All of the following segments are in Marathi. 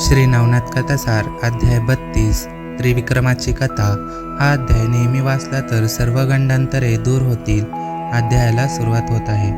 श्री नवनाथ कथासार अध्याय बत्तीस त्रिविक्रमाची कथा. हा अध्याय नेहमी वाचला तर सर्व गंडांतरे दूर होतील. अध्यायाला सुरुवात होत आहे.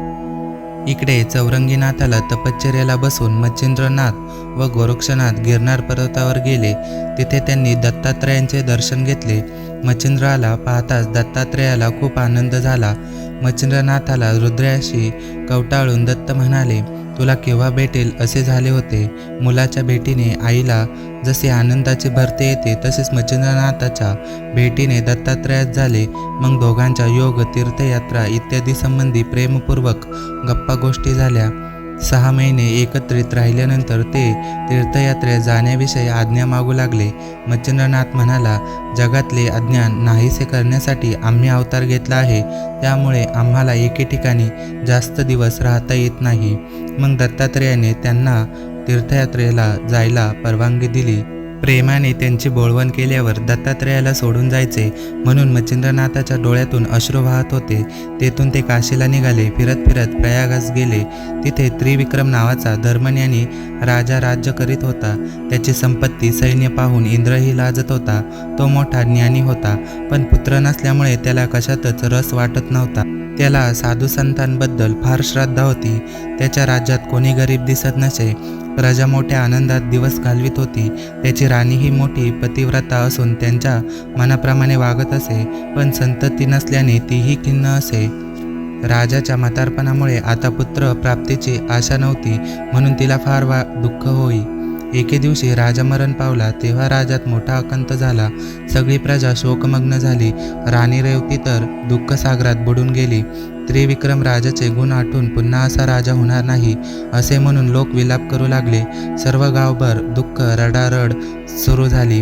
इकडे चौरंगीनाथाला तपश्चर्याला बसून मच्छिंद्रनाथ व गोरक्षनाथ गिरनार पर्वतावर गेले. तिथे त्यांनी दत्तात्रयांचे दर्शन घेतले. मच्छिंद्राला पाहताच दत्तात्रयाला खूप आनंद झाला. मच्छिंद्रनाथाला रुद्राशी कवटाळून दत्त म्हणाले तुला केव्हा भेटेल असे झाले होते? मुलाच्या भेटीने आईला जसे आनंदाचे भरते येते तसेच मच्छिंद्रनाथाच्या भेटीने दत्तात्रयात झाले. मग दोघांच्या योग तीर्थयात्रा इत्यादी संबंधी प्रेमपूर्वक गप्पा गोष्टी झाल्या. सहा महिने एकत्रित राहिल्यानंतर ते तीर्थयात्रेत जाण्याविषयी आज्ञा मागू लागले. मच्छिंद्रनाथ म्हणाला जगातले अज्ञान नाहीसे करण्यासाठी आम्ही अवतार घेतला आहे. त्यामुळे आम्हाला एके ठिकाणी जास्त दिवस राहता येत नाही. मग दत्तात्रेयाने त्यांना तीर्थयात्रेला जायला परवानगी दिली. प्रेमाने त्यांची बोळवण केल्यावर दत्तात्रेयाला सोडून जायचे म्हणून मच्छिंद्रनाथाच्या डोळ्यातून अश्रू वाहत होते. तेथून ते काशीला निघाले. फिरत फिरत प्रयागास गेले. तिथे त्रिविक्रम नावाचा धर्मज्ञानी राजा राज्य करीत होता. त्याची संपत्ती सैन्य पाहून इंद्रही लाजत होता. तो मोठा ज्ञानी होता. पण पुत्र नसल्यामुळे त्याला कशातच रस वाटत नव्हता. त्याला साधू संतांबद्दल फार श्रद्धा होती. त्याच्या राज्यात कोणी गरीब दिसत नसे. प्रजा मोठ्या आनंदात दिवस घालवित होती. त्याची राणी ही मोठी पतिव्रता असून त्यांच्या मनाप्रमाणे वागत असे पण संतती नसल्याने तीही खिन्न असे. राजाच्या म्हातारपणामुळे आता पुत्र प्राप्तीची आशा नव्हती म्हणून तिला फार वा दुःख होई. एके दिवशी राजा मरण पावला तेव्हा राजात मोठा अकंत झाला. सगळी प्रजा शोकमग्न झाली. राणी रेवती तर दुःखसागरात बुडून गेली. त्रिविक्रम राजाचे गुण आठून पुन्हा असा राजा होणार नाही असे म्हणून लोक विलाप करू लागले. सर्व गावभर दुःख रडारड सुरू झाली.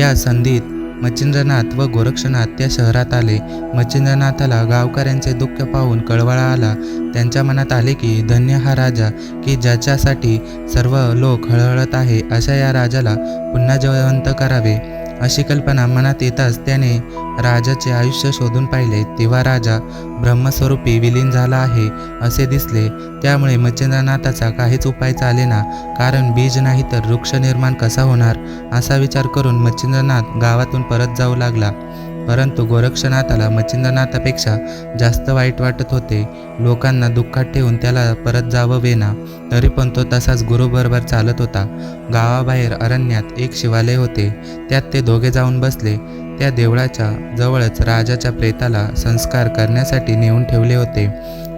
या संधीत मच्छिंद्रनाथ व गोरक्षनाथ त्या शहरात आले. मच्छिंद्रनाथाला गावकऱ्यांचे दुःख पाहून कळवळा आला. त्यांच्या मनात आले की धन्य हा राजा की ज्याच्यासाठी सर्व लोक हळहळत आहे अशा या राजाला पुन्हा जयवंत करावे. अशी कल्पना मनात येताच त्याने राजाचे आयुष्य शोधून पाहिले. तेव्हा राजा ब्रह्मस्वरूपी विलीन झाला आहे असे दिसले. त्यामुळे मच्छिंद्रनाथाचा काहीच उपाय चालेना कारण बीज नाही तर वृक्ष निर्माण कसा होणार? असा विचार करून मच्छिंद्रनाथ गावातून परत जाऊ लागला. परंतु गोरक्षनाथाला मच्छिंद्रनाथापेक्षा जास्त वाईट वाटत होते. लोकांना दुःखात ठेवून त्याला परत जावं वेना. तरी पण तो तसाच गुरुबरोबर चालत होता. गावाबाहेर अरण्यात एक शिवालय होते. त्यात ते दोघे जाऊन बसले. त्या देवळाच्या जवळच राजाच्या प्रेताला संस्कार करण्यासाठी नेऊन ठेवले होते.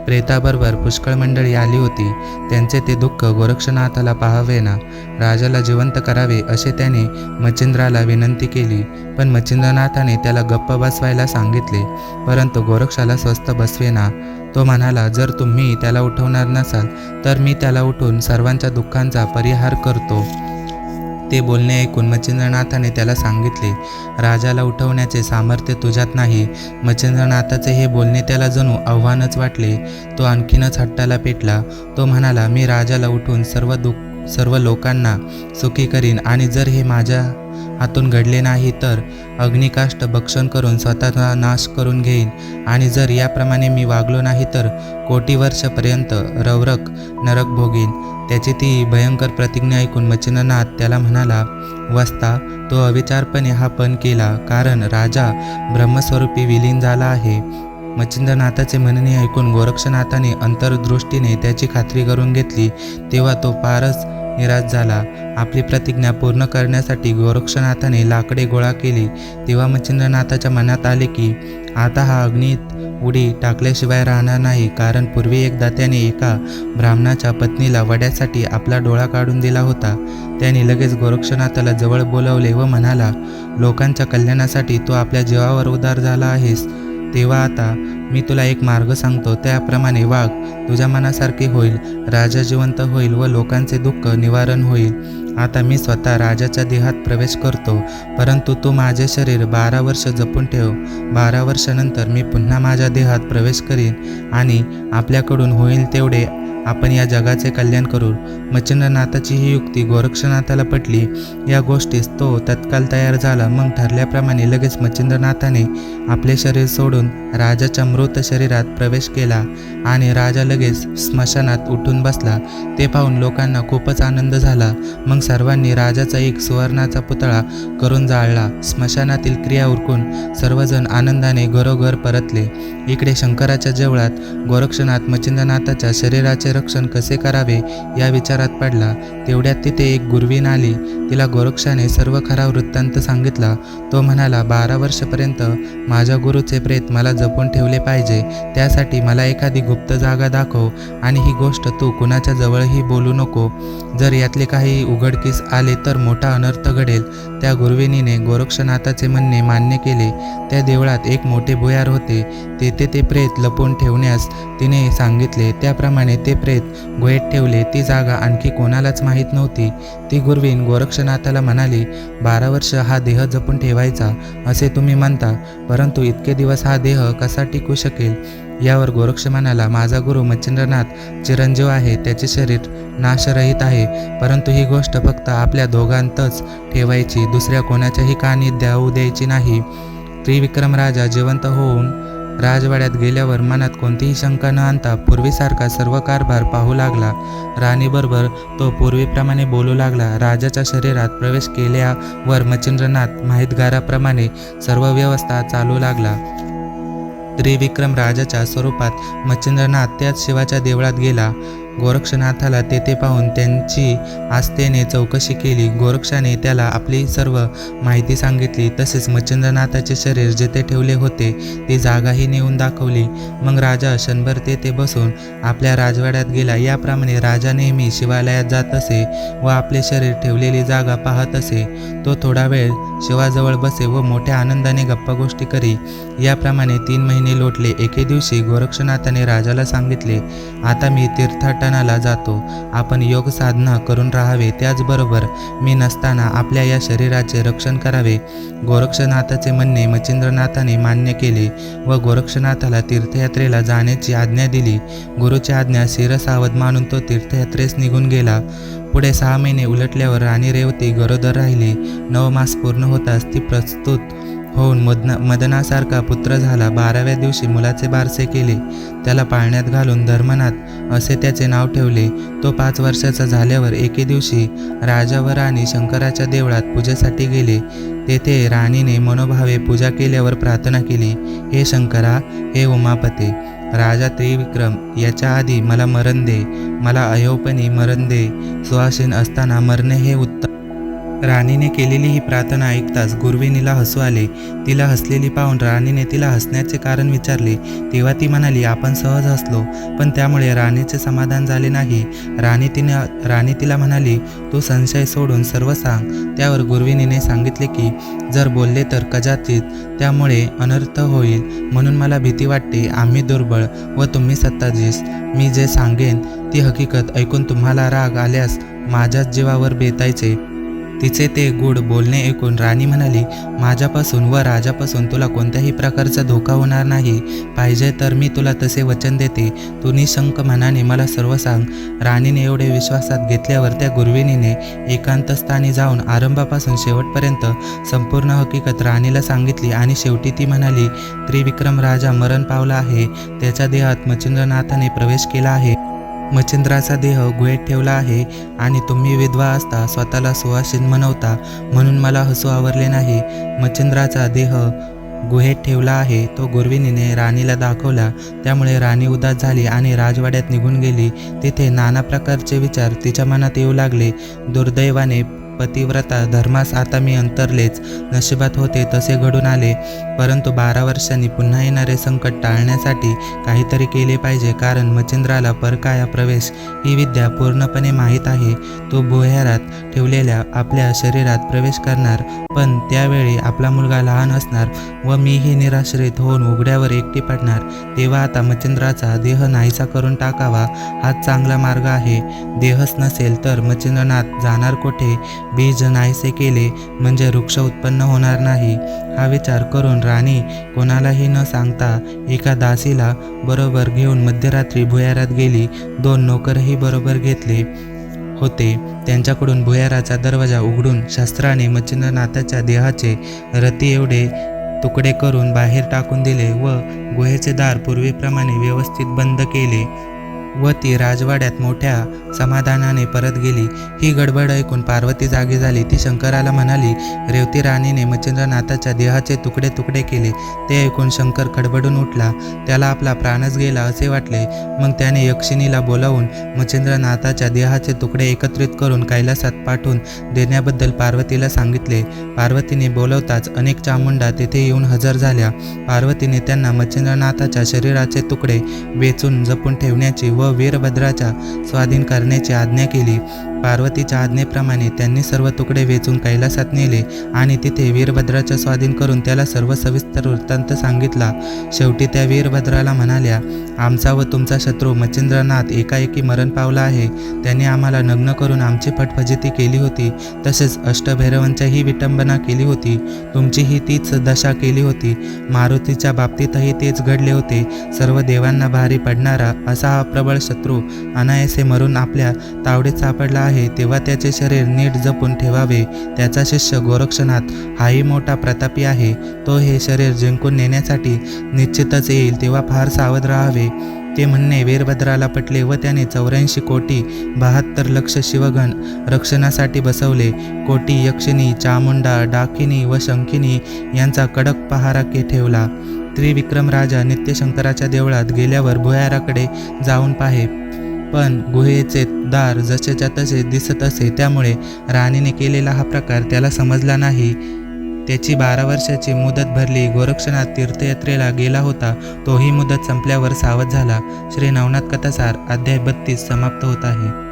प्रेताबरोबर पुष्कळ मंडळी आली होती. त्यांचे ते दुःख गोरक्षनाथाला पाहावेना. राजाला जिवंत करावे असे त्याने मच्छिंद्राला विनंती केली. पण मच्छिंद्रनाथाने त्याला गप्प बसवायला सांगितले. परंतु गोरक्षाला स्वस्थ बसवेना. तो म्हणाला जर तुम्ही त्याला उठवणार नसाल तर मी त्याला उठून सर्वांच्या दुःखांचा परिहार करतो. ते बोलणे ऐकून मच्छिंद्रनाथाने त्याला सांगितले राजाला उठवण्याचे सामर्थ्य तुझ्यात नाही. मच्छिंद्रनाथाचे हे बोलणे त्याला जणू आव्हानच वाटले. तो आणखीनच हट्टाला पेटला. तो म्हणाला मी राजाला उठून सर्व दुःख सर्व लोकांना सुखी करीन आणि जर हे माझ्या हातून घडले नाही तर अग्निकाष्ट भक्षण करून स्वतःचा नाश करून घेईन. आणि जर याप्रमाणे मी वागलो नाही तर कोटी वर्षापर्यंत रवरक नरक भोगीन. त्याची ती भयंकर प्रतिज्ञा ऐकून मच्छिंद्रनाथ त्याला म्हणाला वस्ता तो अविचारपणे हा पण केला कारण राजा ब्रह्मस्वरूपी विलीन झाला आहे. मच्छिंद्रनाथाचे म्हणणे ऐकून गोरक्षनाथाने अंतर्दृष्टीने त्याची खात्री करून घेतली. तेव्हा तो फारच निराश झाला. आपली प्रतिज्ञा पूर्ण करण्यासाठी गोरक्षनाथाने लाकडे गोळा केली. तेव्हा मच्छिंद्रनाथाच्या मनात आले की आता हा अग्नीत उडी टाकल्याशिवाय राहणार नाही कारण पूर्वी एकदा त्याने एका ब्राह्मणाच्या पत्नीला वड्यासाठी आपला डोळा काढून दिला होता. त्याने लगेच गोरक्षनाथाला जवळ बोलावले व म्हणाला लोकांच्या कल्याणासाठी तू आपल्या जीवावर उदार झाला आहेस. तेव्हा आता मी तुला एक मार्ग सांगतो. त्याप्रमाणे वाघ तुझ्या मनासारखे होईल राजा जिवंत होईल व लोकांचे दुःख निवारण होईल. आता मी स्वतः राजाच्या देहात प्रवेश करतो परंतु तू माझे शरीर बारा वर्ष जपून ठेव. बारा वर्षानंतर मी पुन्हा माझ्या देहात प्रवेश करीन आणि आपल्याकडून होईल तेवढे आपण या जगाचे कल्याण करू. मच्छिंद्रनाथाची ही युक्ती गोरक्षनाथाला पटली. या गोष्टीस तो तत्काल तयार झाला. मग ठरल्याप्रमाणे लगेच मच्छिंद्रनाथाने आपले शरीर सोडून राजाच्या मृत शरीरात प्रवेश केला आणि राजा लगेच स्मशानात उठून बसला. ते पाहून लोकांना खूपच आनंद झाला. मग सर्वांनी राजाचा एक सुवर्णाचा पुतळा करून जाळला. स्मशानातील क्रिया उरकून सर्वजण आनंदाने घरोघर परतले. इकडे शंकराच्या जेवळात गोरक्षनाथ मच्छिंद्रनाथाच्या शरीराचे रक्षण कसे करावे या विचारात पडला. तेवढ्यात तिथे एक गुरवीन आली. तिला गोरक्षाने सर्व खरा वृत्तांत सांगितला. तो म्हणाला बारा वर्षपर्यंत माझ्या गुरुचे प्रेत मला जपून ठेवले पाहिजे. त्यासाठी मला एखादी गुप्त जागा दाखव आणि ही गोष्ट तू कुणाच्या जवळही बोलू नको. जर यातले काही उघडकीस आले तर मोठा अनर्थ घडेल. त्या गुरुविणीने गोरक्षनाथाचे म्हणणे मान्य केले. त्या देवळात एक मोठे भुयार होते. तेथे ते प्रेत लपवून ठेवण्यास तिने सांगितले. त्याप्रमाणे ते प्रेत गुहेत ठेवले. ती जागा आणखी कोणालाच माहीत नव्हती. ती गुरवीन गोरक्षनाथाला म्हणाली बारा वर्ष हा देह जपून ठेवायचा असे तुम्ही म्हणता परंतु इतके दिवस हा देह कसा टिकू शकेल? यावर गोरक्ष म्हणाला माझा गुरु मच्छिंद्रनाथ चिरंजीव आहे त्याचे शरीर नाशरहित आहे परंतु ही गोष्ट फक्त आपल्या दोघांतच ठेवायची दुसऱ्या कोणाच्याही कानी द्याऊ द्यायची नाही. त्रिविक्रम राजा जिवंत होऊन राजवाड्यात गेल्यावर मनात कोणतीही शंका न आणता पूर्वीसारखा सर्व कारभार पाहू लागला. राणीबरोबर तो पूर्वीप्रमाणे बोलू लागला. राजाच्या शरीरात प्रवेश केल्यावर मच्छिंद्रनाथ माहितगाराप्रमाणे सर्व व्यवस्था चालू लागला. त्रिविक्रम राजाच्या स्वरूपात मच्छिंद्रनाथ त्याच शिवाच्या देवळात गेला. गोरक्षनाथाला तेथे पाहून त्यांची आस्थेने चौकशी केली. गोरक्षाने त्याला आपली सर्व माहिती सांगितली. तसेच मच्छिंद्रनाथाचे शरीर जेथे ठेवले होते ती जागाही नेऊन दाखवली. मग राजा क्षणभर तेथे बसून आपल्या राजवाड्यात गेला. याप्रमाणे राजा नेहमी शिवालयात जात असे व आपले शरीर ठेवलेली जागा पाहत असे. तो थोडा वेळ शिवाजवळ बसे व मोठ्या आनंदाने गप्पा गोष्टी करी. याप्रमाणे तीन महिने लोटले. एके दिवशी गोरक्षनाथाने राजाला सांगितले आता मी तीर्थाटनाला जातो. आपण योग साधना करून राहावे त्याचबरोबर मी नसताना आपल्या या शरीराचे रक्षण करावे. गोरक्षनाथाचे म्हणणे मच्छिंद्रनाथाने मान्य केले व गोरक्षनाथाला तीर्थयात्रेला जाण्याची आज्ञा दिली. गुरुची आज्ञा शिरसावध मानून तो तीर्थयात्रेस निघून गेला. पुढे सहा महिने उलटल्यावर राणी रेवती गरोदर राहिली. नऊ मास पूर्ण होताच ती प्रस्तुत होऊन मदना मदनासारखा पुत्र झाला. बाराव्या दिवशी मुलाचे बारसे केले. त्याला पाळण्यात घालून धर्मनाथ असे त्याचे नाव ठेवले. तो पाच वर्षाचा झाल्यावर एके दिवशी राजा व राणी शंकराच्या देवळात पूजेसाठी गेले. तेथे राणीने मनोभावे पूजा केल्यावर प्रार्थना केली हे शंकरा हे उमापते राजा त्रिविक्रम याच्या आधी मला मरण दे मला अयोपनी मरण दे सुहासीन असताना मरणे हे उत्तम राणीने केलेली ही प्रार्थना ऐकताच गुरविणीला हसू आले. तिला हसलेली पाहून राणीने तिला हसण्याचे कारण विचारले. तेव्हा ती म्हणाली आपण सहज हसलो पण त्यामुळे राणीचे समाधान झाले नाही. राणी तिने राणी तिला म्हणाली तू संशय सोडून सर्व सांग. त्यावर गुरविणीने सांगितले की जर बोलले तर कदाचित त्यामुळे अनर्थ होईल. म्हणून मला भीती वाटते. आम्ही दुर्बळ व तुम्ही सत्ताधीश. मी जे सांगेन ती हकीकत ऐकून तुम्हाला राग आल्यास माझ्याच जीवावर बेतायचे. तिचे ते गोड बोलणे ऐकून राणी म्हणाली माझ्यापासून व राजापासून तुला कोणत्याही प्रकारचा धोका होणार नाही. पाहिजे तर मी तुला तसे वचन देते. तू निशंक मनाने मला सर्व सांग. राणीने एवढे विश्वासात घेतल्यावर त्या गुरुविणीने एकांतस्थानी जाऊन आरंभापासून शेवटपर्यंत संपूर्ण हकीकत राणीला सांगितली आणि शेवटी ती म्हणाली त्रिविक्रम राजा मरण पावला आहे. त्याच्या देहात मच्छिंद्रनाथाने प्रवेश केला आहे. मच्छिंद्राचा देह गुहेत ठेवला आहे आणि तुम्ही विधवा असता स्वतःला सुवासिन म्हणवता म्हणून मला हसू आवरले नाही. मच्छिंद्राचा देह गुहेत ठेवला आहे तो गुरविणीने राणीला दाखवला. त्यामुळे राणी उदास झाली आणि राजवाड्यात निघून गेली. तिथे नाना प्रकारचे विचार तिच्या मनात येऊ लागले. दुर्दैवाने पतिव्रता धर्मास आता मी अंतरलेच नशिबात होते तसे घडून आले. परंतु बारा वर्षांनी पुन्हा येणारे संकट टाळण्यासाठी काहीतरी केले पाहिजे. कारण मच्छिंद्राला परकाया प्रवेश ही विद्या पूर्णपणे माहीत आहे. तो भुयारात ठेवलेल्या आपल्या शरीरात प्रवेश करणार. पण त्यावेळी आपला मुलगा लहान असणार व मीही निराश्रित होऊन उघड्यावर एकटी पडणार. तेव्हा आता मच्छिंद्राचा देह नाहीसा करून टाकावा हाच चांगला मार्ग आहे. देहच नसेल तर मच्छिंद्रनाथ जाणार कोठे? बीज नाहीसे केले म्हणजे वृक्ष उत्पन्न होणार नाही. हा विचार करून राणी कोणालाही न सांगता एका दासीला बरोबर घेऊन मध्यरात्री भुयारात गेली. दोन नोकरही बरोबर घेतले होते. त्यांच्याकडून भुयाराचा दरवाजा उघडून शस्त्राने मच्छिंद्रनाथाच्या देहाचे रती एवढे तुकडे करून बाहेर टाकून दिले व गुहेचे दार पूर्वीप्रमाणे व्यवस्थित बंद केले. व ती राजवाड्यात मोठ्या समाधानाने परत गेली. ही गडबड ऐकून पार्वती जागी झाली. ती शंकराला म्हणाली रेवती राणीने मच्छिंद्रनाथाच्या देहाचे तुकडे तुकडे केले. ते ऐकून शंकर खडबडून उठला. त्याला आपला प्राणच गेला असे वाटले. मग त्याने यक्षिणीला बोलावून मच्छिंद्रनाथाच्या देहाचे तुकडे एकत्रित करून कैलासात पाठवून देण्याबद्दल पार्वतीला सांगितले. पार्वतीने बोलवताच अनेक चामुंडा तेथे येऊन हजर झाल्या. पार्वतीने त्यांना मच्छिंद्रनाथाच्या शरीराचे तुकडे वेचून जपून ठेवण्याची व वीरभद्राच्या स्वाधीन करण्याची आज्ञा केली. पार्वतीच्या आज्ञेप्रमाणे त्यांनी सर्व तुकडे वेचून कैलासात नेले आणि तिथे वीरभद्राच्या स्वाधीन करून त्याला सर्व सविस्तर वृत्तांत सांगितला. शेवटी त्या वीरभद्राला म्हणाल्या आमचा व तुमचा शत्रू मच्छिंद्रनाथ एकाएकी मरण पावला आहे. त्याने आम्हाला नग्न करून आमची फटफजिती केली होती. तसेच अष्टभैरवांच्याही विटंबना केली होती. तुमचीही तीच दशा केली होती. मारुतीच्या बाबतीतही तेच घडले होते. सर्व देवांना भारी पडणारा असा हा प्रबळ शत्रू अनायासे मरून आपल्या तावडीत सापडला आहे तेव्हा त्याचे शरीर नीट जपून ठेवावे. त्याचा शिष्य गोरक्षनाथ हाही मोठा प्रतापी आहे. तो हे शरीर जिंकून नेण्यासाठी निश्चितच येईल तेव्हा फार सावध राहावे. ते म्हणणे वीरभद्राला पटले व त्याने चौऱ्याऐंशी कोटी बहात्तर लक्ष शिवगण रक्षणासाठी बसवले. कोटी यक्षिणी चामुंडा डाकिनी व शंखिनी यांचा कडक पहारा के ठेवला. त्रिविक्रम राजा नित्यशंकराच्या देवळात गेल्यावर भुयाराकडे जाऊन पाहे. पण गुहेचे दार जसेच्या तसे दिसत असे त्यामुळे राणीने केलेला हा प्रकार त्याला समजला नाही. त्याची बारा वर्षाची मुदत भरली गोरक्षनाथ तीर्थयात्रेला गेला होता. तोही मुदत संपल्यावर सावध झाला. श्री नवनाथ कथासार अध्याय बत्तीस समाप्त होत आहे.